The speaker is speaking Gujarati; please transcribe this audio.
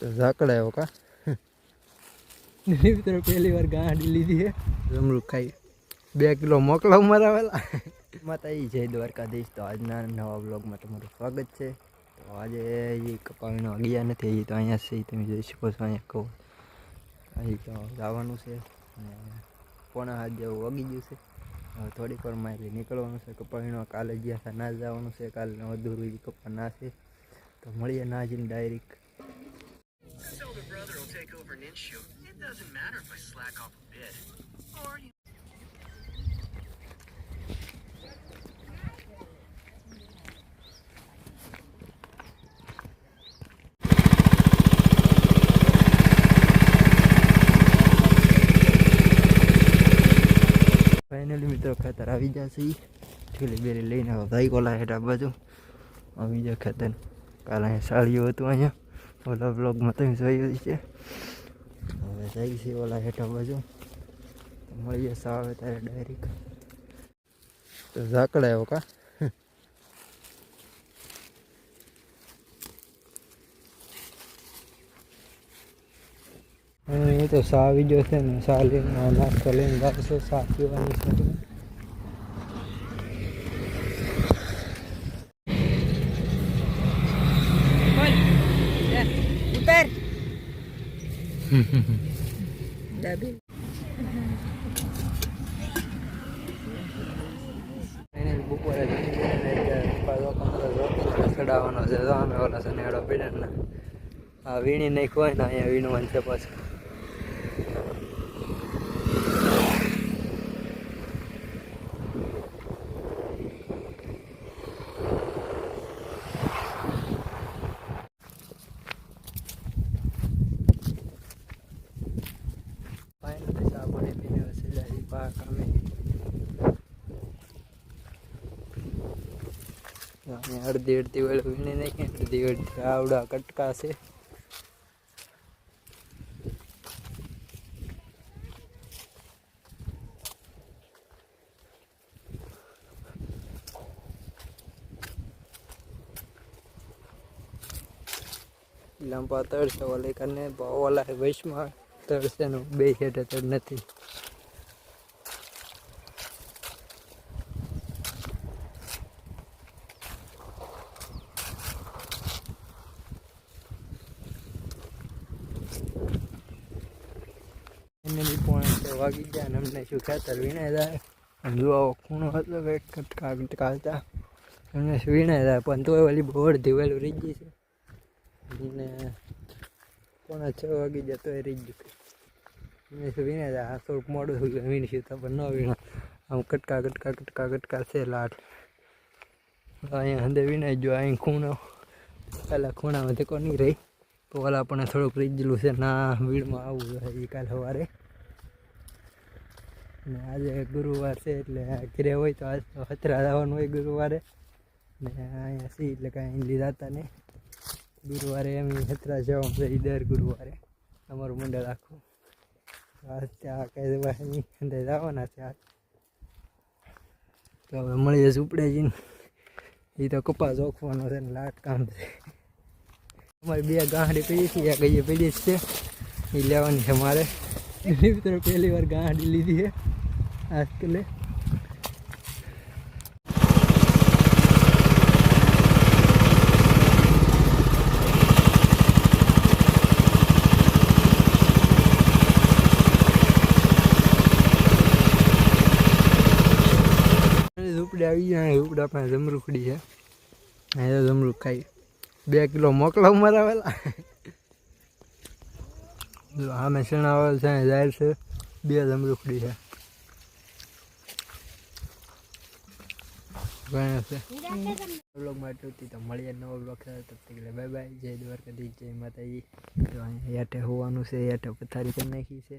તો ઝાકડા આવ્યો કા? મિત્રો પહેલી વાર ગાંડી લીધી છે જમરૂક ખાઈ. બે કિલો મોકલાવ મરાવેલા માતા એ જય દ્વારકાધીશ. તો આજના નવા બ્લોગમાં તમારું સ્વાગત છે. તો આજે એ કપાવીનો ગયા નથી એ તો અહીંયા છે. તમે જોઈ શકો છો અહીંયા કહું. અહીં તો જવાનું છે. અને પોણા હાથ જેવું વગી ગયું છે. હવે થોડીક વારમાં એટલે નીકળવાનું છે. કપાવીનો કાલે ગયા હતા ના જવાનું છે. કાલે અધૂરું કપા ના છે તો મળીએ ના જઈને direct over an shoot. It doesn't matter if I slack off a bit. Or you finally મિત્રો, ખાતર આવી જશે ઠેલી બેલી લઈને ભાઈ કોલા હેઠ બાજુ આવી જાય ખાતર કાલે સાડીઓ હતું અહીંયા ઓલા બ્લોગમાં તમે જોયું છે હવે જઈ છે ઓલા હેઠળ બાજુ. મળીએ સાવે ત્યારે ડાયરેક્ટ તો ઝાકડા આવ્યો કા? એ તો સા આવી છે ને સા લઈને નાસ્તો લઈને જાય પીવાની છે. ડાબી. છે તો અમે ઓલા શનિવાડો પીડે આ વીણી નહીં હોય ને, અહીંયા વીણવાનું છે પાછું ફાઇનલી ચા પાણી પીને વસી જાય પા કામે અહીંયા અડધી અડધી વેળ વીણી નાખી, અડધી અડધી આવડા કટકા છે. લાંબા તળશે ઓલે કને ઓલા વૈશમાં તળશે નું બે હેઠે તળ નથી. પોણા વાગી ગયા અને અમને શું ખેતર વીણાઈ જાય ખૂણો હતો કટકા એમને શું વીણાઈ જાય પણ તોય ઓલી બોર અડધી વહેલું રહી ગઈ છે. પોણા છ વાગી ગયા તોય રહી ગયું મેં શું વીણાઈ જાય આ થોડુંક મોડું થઈ ન આમ કટકા કટકા કટકા કટકા છે લાટ અહીંયા હંદે વીણાઈ અહીં ખૂણો પહેલાં ખૂણામાંથી કોની રહી? તો ઓલા પણ થોડુંક ગયેલું છે. ના, ભીડમાં આવવું જોઈએ કાલ સવારે. ને આજે ગુરુવાર છે એટલે ઘરે હોય તો આજ તો હતરા જવાનું હોય ગુરુવારે. ને અહીંયા સી એટલે કાંઈ લીધાતા નહીં. ગુરુવારે એમ હતરા જવાનું છે દર ગુરુવારે. અમારું મંડળ આખું. આજ ત્યાં કાંઈ દવાની અંદર જવાના છે આજ. તો હવે મળીએ ઝૂંપડે જઈને એ તો કપાસ ઓખવાનો છે ને લાટ કામ છે. અમારી બે ગાંડી પડી છે, એક ગઈએ પડી છે. એ લેવાની છે મારે. મિત્રો પહેલી વાર ગાંડી લીધી છે આજકાલે ઝૂંપડે આવી જાય ઝૂંપડા પાસે જમરૂખડી છે. અહીંયા જમરૂખ ખાઈ. બે કિલો મોકલાવ મરાવેલા આમે શેણાવલ છે જાહેર છે, બે જમરૂખડી છે. તો મળીએ નવો બ્લોગ સાથે. તબ બાય બાય જય દ્વારકાધીશ, જય માતાજી. તો હોવાનું છે યાટે પથારી કરી નાખી છે.